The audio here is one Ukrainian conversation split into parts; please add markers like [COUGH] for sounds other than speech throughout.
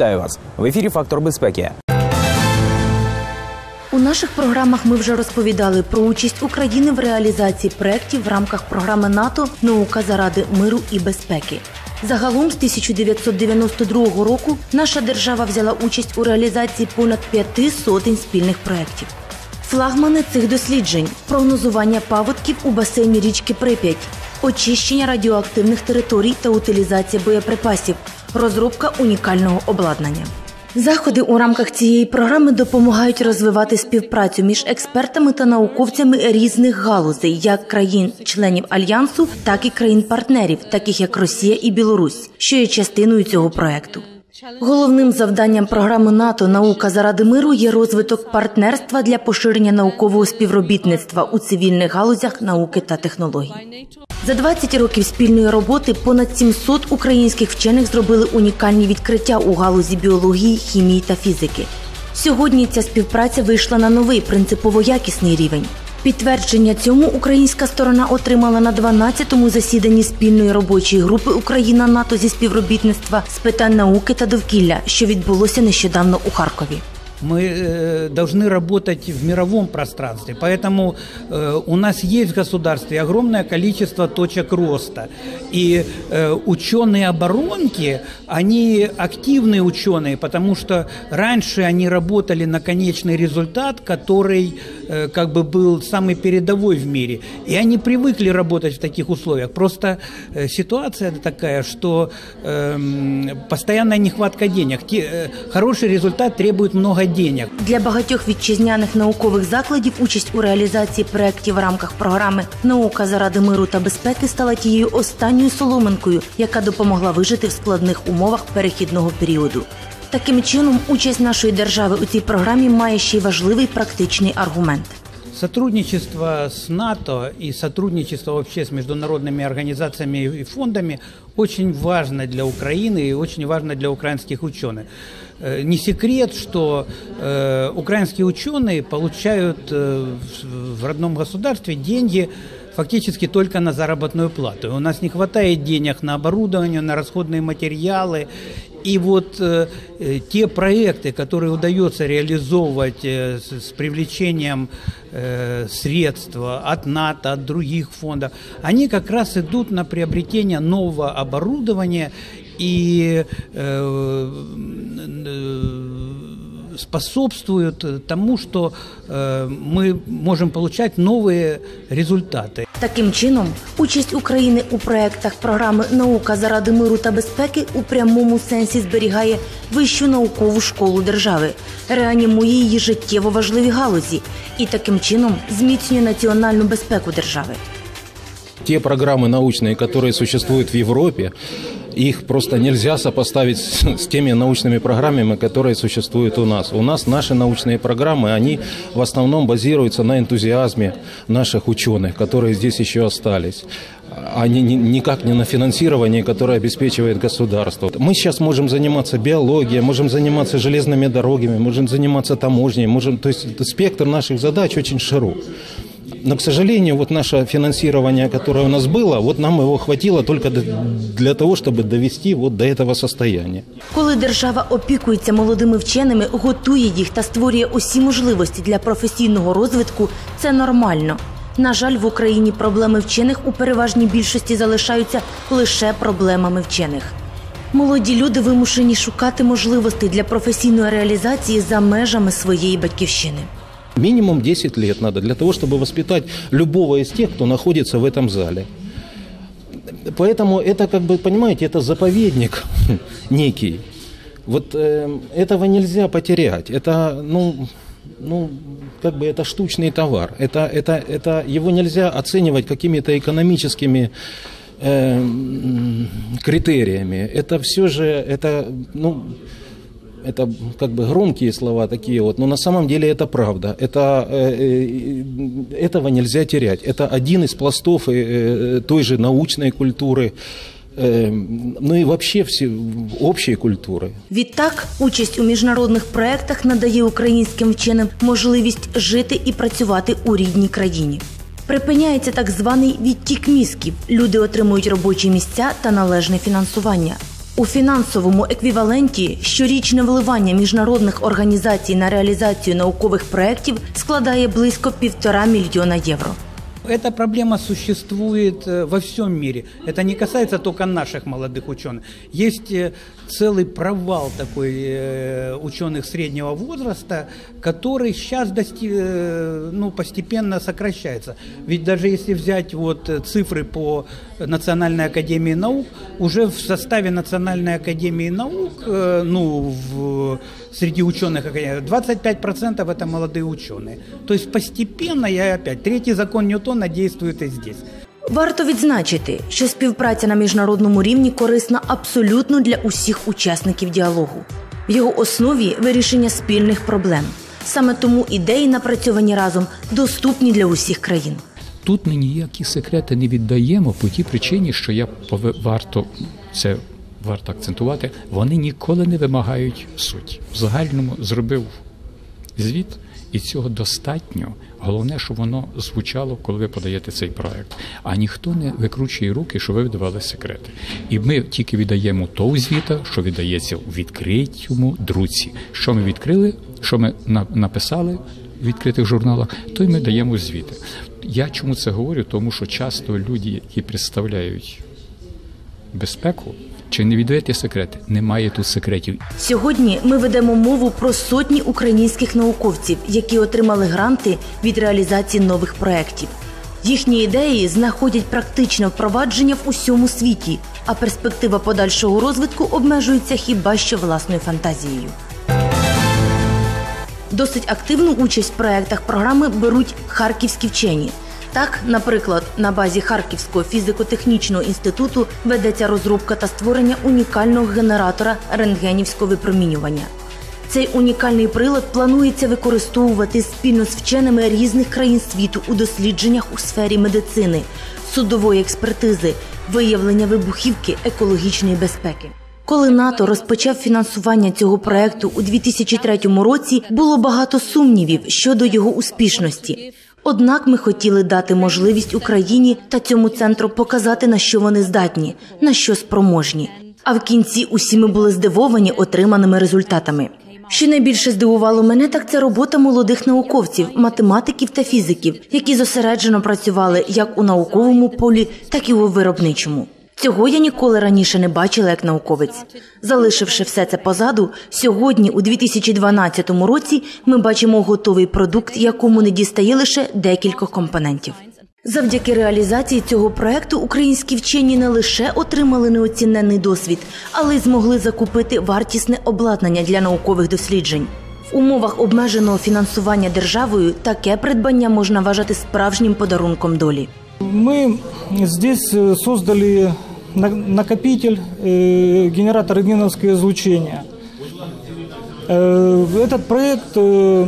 Вітаю вас в ефірі Фактор безпеки. У наших програмах ми вже розповідали про участь України в реалізації проєктів в рамках програми НАТО Наука заради миру і безпеки. Загалом з 1992 року наша держава взяла участь у реалізації понад п'яти сотень спільних проєктів. Флагмани цих досліджень прогнозування паводків у басейні річки Прип'ять, очищення радіоактивних територій та утилізація боєприпасів, розробка унікального обладнання. Заходи у рамках цієї програми допомагають розвивати співпрацю між експертами та науковцями різних галузей, як країн-членів альянсу, так і країн-партнерів, таких як Росія і Білорусь, що є частиною цього проекту. Головним завданням програми НАТО Наука заради миру є розвиток партнерства для поширення наукового співробітництва у цивільних галузях науки та технологій. За 20 років спільної роботи понад 700 українських вчених зробили унікальні відкриття у галузі біології, хімії та фізики. Сьогодні ця співпраця вийшла на новий принципово якісний рівень. Підтвердження цьому українська сторона отримала на 12-му засіданні спільної робочої групи Україна НАТО зі співробітництва з питань науки та довкілля, що відбулося нещодавно у Харкові. Мы э, должны работать в мировом пространстве, поэтому э, у нас есть в государстве огромное количество точек роста. И э, ученые-оборонки, они активные ученые, потому что раньше они работали на конечный результат, который как бы был самый передовой в мире. И они привыкли работать в таких условиях. Просто ситуация такая, что э, постоянная нехватка денег. Хороший результат требует много денег. Для багатьох вітчизняних наукових закладів участь у реалізації проєктів в рамках програми Наука заради миру та безпеки стала тією останньою соломинкою, яка допомогла вижити в складних умовах перехідного періоду. Таким чином, участь нашої держави у цій програмі має ще й важливий практичний аргумент. Сотрудничество с НАТО и сотрудничество вообще с международными организациями и фондами очень важно для Украины и очень важно для украинских ученых. Э, Не секрет, что э, украинские ученые получают э, в- в родном государстве деньги фактически только на заработную плату. У нас не хватает денег на оборудование, на расходные материалы. И вот э, э, те проекты, которые удается реализовывать э, с, с привлечением э, средств от НАТО, от других фондов, они как раз идут на приобретение нового оборудования и э, э, способствуют тому, что э, мы можем получать новые результаты. Таким чином, участь України у проєктах програми Наука заради миру та безпеки у прямому сенсі зберігає вищу наукову школу держави, реанімує її життєво важливі галузі і таким чином зміцнює національну безпеку держави. Те программы научные, которые существуют в Европе, Их просто нельзя сопоставить с, с теми научными программами, которые существуют у нас. У нас наши научные программы, они в основном базируются на энтузиазме наших ученых, которые здесь еще остались не- никак не на финансировании, которое обеспечивает государство. Мы сейчас можем заниматься биологией, можем заниматься железными дорогами, можем заниматься таможней, можем, то есть спектр наших задач очень широк. Но, к сожалению, вот наше финансирование, которое у нас было, вот нам его хватило только д- для того, чтобы довести вот до этого состояния. Коли держава опікується молодими вченими, готує їх та створює усі можливості для професійного розвитку, це нормально. На жаль, в Україні проблеми вчених у переважній більшості залишаються лише проблемами вчених. Молоді люди вимушені шукати можливостей для професійної реалізації за межами своєї батьківщини. Минимум 10 лет надо для того, чтобы воспитать любого из тех, кто находится в этом зале. Поэтому это, как бы, понимаете, это заповедник [LAUGHS] некий. Вот э, этого нельзя потерять. Это, ну, ну, как бы это штучный товар. Это, это, это, его нельзя оценивать какими-то экономическими э, критериями. Это все же, это, ну, это как бы громкие слова такие вот, но на самом деле это правда. Это, э, э, этого нельзя терять. Это один из пластов э, э, той же научной культуры, э, ну и вообще все, общей культуры. Відтак, участь у міжнародних проєктах надає українським вченим можливість жити і працювати у рідній країні. Припиняється так званий відтік мізків. Люди отримують робочі місця та належне фінансування. У фінансовому еквіваленті щорічне вливання міжнародних організацій на реалізацію наукових проєктів складає близько півтора мільйона євро. Эта проблема существует э, во всем мире. Это не касается только наших молодых ученых. Есть э, целый провал такой э, ученых среднего возраста, который сейчас дости, ну, постепенно сокращается. Ведь даже если взять вот цифры по Национальной академии наук, уже в составе Национальной академии наук, ну, в, среди ученых 25% это молодые ученые. То есть постепенно, я опять, третий закон Ньютона действует и здесь. Варто відзначити, що співпраця на міжнародному рівні корисна абсолютно для усіх учасників діалогу. В його основі вирішення спільних проблем. Саме тому ідеї, напрацьовані разом, доступні для усіх країн. Тут ми ніякі секрети не віддаємо по тій причині, що я варто це варто акцентувати. Вони ніколи не вимагають суть. В загальному зробив звіт, і цього достатньо. Головне, щоб воно звучало, коли ви подаєте цей проект. А ніхто не викручує руки, що ви видавали секрети. І ми тільки віддаємо того звіта, що віддається у відкритому друці. Що ми відкрили, що ми написали в відкритих журналах, то й ми даємо звіти. Я чому це говорю? Тому що часто люди, які представляють безпеку. Чи не віддаєте секрети? Немає тут секретів. Сьогодні ми ведемо мову про сотні українських науковців, які отримали гранти від реалізації нових проєктів. Їхні ідеї знаходять практичне впровадження в усьому світі, а перспектива подальшого розвитку обмежується хіба що власною фантазією. Досить активну участь в проєктах програми беруть харківські вчені. Так, наприклад, на базі Харківського фізико-технічного інституту ведеться розробка та створення унікального генератора рентгенівського випромінювання. Цей унікальний прилад планується використовувати спільно з вченими різних країн світу у дослідженнях у сфері медицини, судової експертизи, виявлення вибухівки екологічної безпеки. Коли НАТО розпочав фінансування цього проекту у 2003 році, було багато сумнівів щодо його успішності. Однак ми хотіли дати можливість Україні та цьому центру показати, на що вони здатні, на що спроможні. А в кінці усі ми були здивовані отриманими результатами. Що найбільше здивувало мене, так це робота молодих науковців, математиків та фізиків, які зосереджено працювали як у науковому полі, так і у виробничому. Цього я ніколи раніше не бачила як науковець. Залишивши все це позаду, сьогодні, у 2012 році, ми бачимо готовий продукт, якому не дістає лише декількох компонентів. Завдяки реалізації цього проекту українські вчені не лише отримали неоціненний досвід, але й змогли закупити вартісне обладнання для наукових досліджень. В умовах обмеженого фінансування державою таке придбання можна вважати справжнім подарунком долі. Ми здесь э, создали накопитель, э, генератор рентгеновского излучения. Э, этот проект э,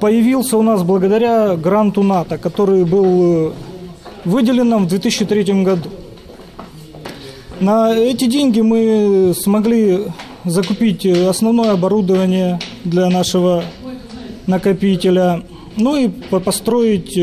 появился у нас благодаря гранту НАТО, который был выделен нам в 2003 году. На эти деньги мы смогли закупить основное оборудование для нашего накопителя, ну и построить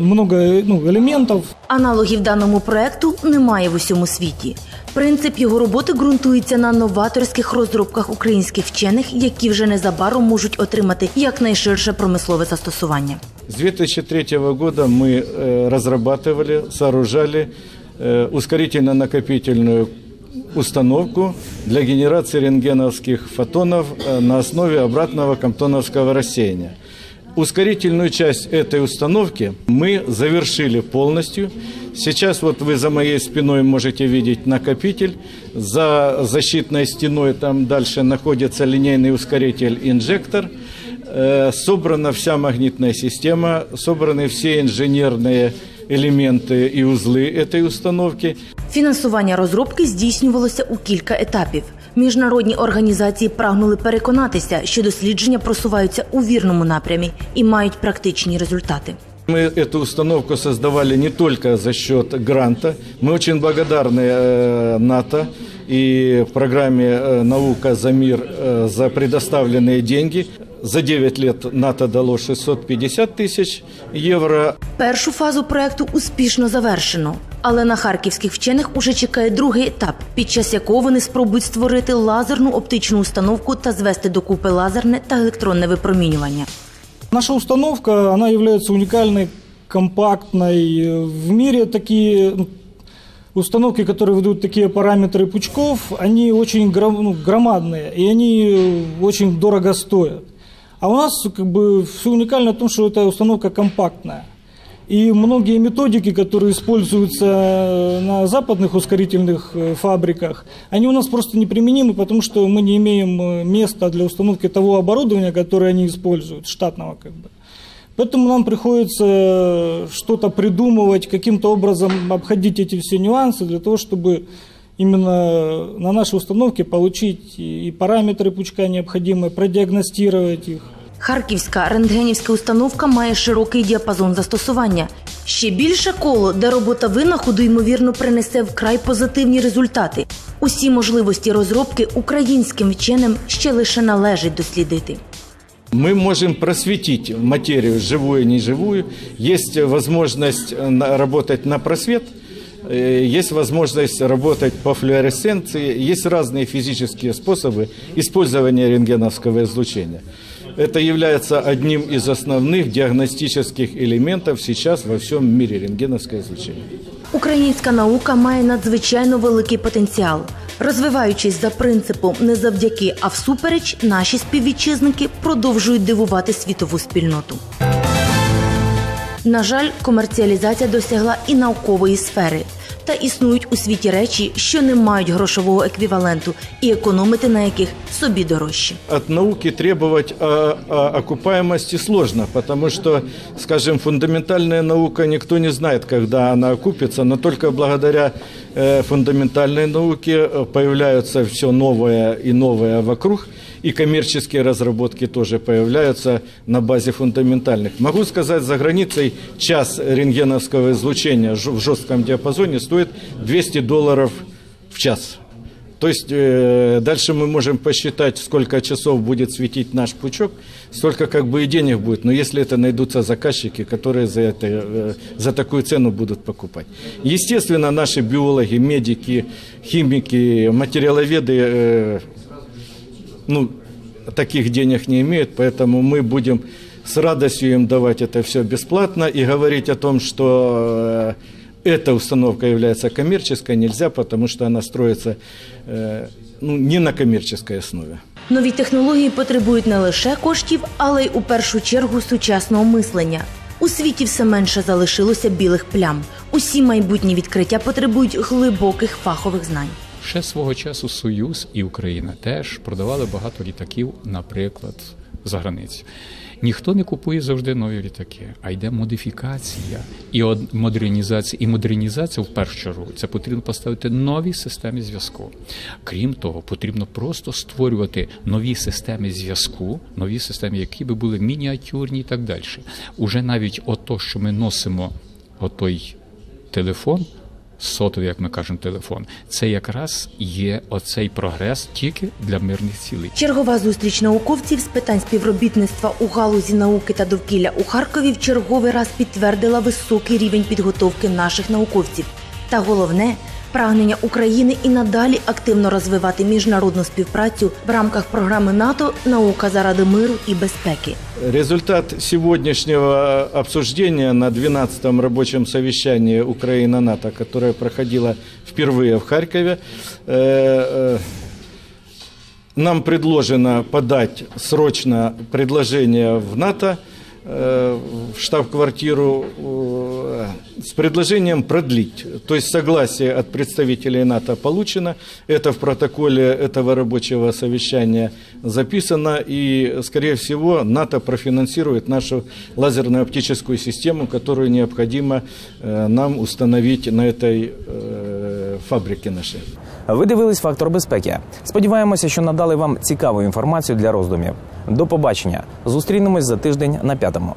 много ну, елементів. Аналогів даному проекту немає в усьому світі. Принцип його роботи ґрунтується на новаторських розробках українських вчених, які вже незабаром можуть отримати якнайширше промислове застосування. З 2003 року ми розробляли, сооружали ускорительно-накопительную установку для генерации рентгеновских фотонов на основе обратного комптоновского рассеяния. Ускорительную часть этой установки мы завершили полностью. Сейчас вот вы за моей спиной можете видеть накопитель. За защитной стеной там дальше находится линейный ускоритель-инжектор. Э, собрана вся магнитная система, собраны все инженерные елементи і узли цієї установки. Фінансування розробки здійснювалося у кілька етапів. Міжнародні організації прагнули переконатися, що дослідження просуваються у вірному напрямі і мають практичні результати. Мы эту установку создавали не только за счет гранта. Мы очень благодарны э, НАТО и программе э, «Наука за мир» э, за предоставленные деньги. За 9 лет НАТО дало 650 тысяч евро. Першу фазу проекту успішно завершено. Але на харківських вчених уже чекає другий етап, під час якого вони спробують створити лазерну оптичну установку та звести докупи лазерне та електронне випромінювання. Наша установка, она является уникальной, компактной. В мире такие ну, установки, которые выдают такие параметры пучков, они очень гром- ну, громадные, и они очень дорого стоят. А у нас как бы все уникально в том, что эта установка компактная. И многие методики, которые используются на западных ускорительных э, фабриках, они у нас просто неприменимы, потому что мы не имеем э, места для установки того оборудования, которое они используют, штатного как бы. Поэтому нам приходится что-то придумывать, каким-то образом обходить эти все нюансы для того, чтобы именно на нашей установке получить и и параметры пучка необходимые, продиагностировать их. Харківська рентгенівська установка має широкий діапазон застосування. Ще більше коло, де робота винаходу ймовірно принесе вкрай позитивні результати. Усі можливості розробки українським вченим ще лише належить дослідити. Мы можем просветить материю, живую и неживую. Есть возможность э, на- работать на просвет, э, есть возможность работать по флуоресценции, есть разные физические способы использования рентгеновского излучения. Это является одним из основных диагностических элементов сейчас во всем мире рентгеновское излучение. Українська наука має надзвичайно великий потенціал. Розвиваючись за принципом не завдяки, а всупереч, наші співвітчизники продовжують дивувати світову спільноту. На жаль, комерціалізація досягла і наукової сфери. Та існують у світі речі, що не мають грошового еквіваленту, і економити на яких собі дорожче. От науки а, окупаемости сложно, потому что, скажем, фундаментальная наука никто не знает, когда она окупится, но только благодаря э, фундаментальной науке э, все новое и новое вокруг, и коммерческие разработки тоже появляются на базе фундаментальных. Могу сказать, за границей час рентгеновского излучения в жестком диапазоне стоит 200 долларов в час. То есть э, дальше мы можем посчитать, сколько часов будет светить наш пучок, столько как бы и денег будет. Но если это найдутся заказчики, которые за, это, э, за такую цену будут покупать. Естественно, наши биологи, медики, химики, материаловеды э, ну, таких денег не имеют, поэтому мы будем с радостью им давать это все бесплатно и говорить о том, что э, эта установка является коммерческой, нельзя, потому что она строится э, ну, не на коммерческой основе. Нові технології потребують не лише коштів, але й у першу чергу сучасного мислення. У світі все менше залишилося білих плям. Усі майбутні відкриття потребують глибоких фахових знань. Ще свого часу Союз і Україна теж продавали багато літаків, наприклад, за границю. Ніхто не купує завжди нові літаки, а йде модифікація і модернізація. І модернізація в першу чергу це потрібно поставити нові системи зв'язку. Крім того, потрібно просто створювати нові системи зв'язку, нові системи, які би були мініатюрні і так далі. Уже навіть ото, що ми носимо, отой телефон, сотовий, як ми кажемо, телефон, це якраз є оцей прогрес тільки для мирних цілей. Чергова зустріч науковців з питань співробітництва у галузі науки та довкілля у Харкові в черговий раз підтвердила високий рівень підготовки наших науковців. Та головне прагнення України і надалі активно розвивати міжнародну співпрацю в рамках програми НАТО Наука заради миру і безпеки. Результат сегодняшнего обсуждения на 12-м рабочем совещании Украина-НАТО, которое проходило впервые в Харькове, э, э, нам предложено подать срочно предложение в НАТО, э, в штаб-квартиру э, с предложением продлить. То есть согласие от представителей НАТО получено. Это в протоколе этого рабочего совещания записано. И, скорее всего, НАТО профинансирует нашу лазерную оптическую систему, которую необходимо э, нам установить на этой э, фабрике нашей. Ви дивились фактор безпеки. Сподіваємося, що надали вам цікаву інформацію для роздумів. До побачення. Зустрінемось за тиждень на п'ятому.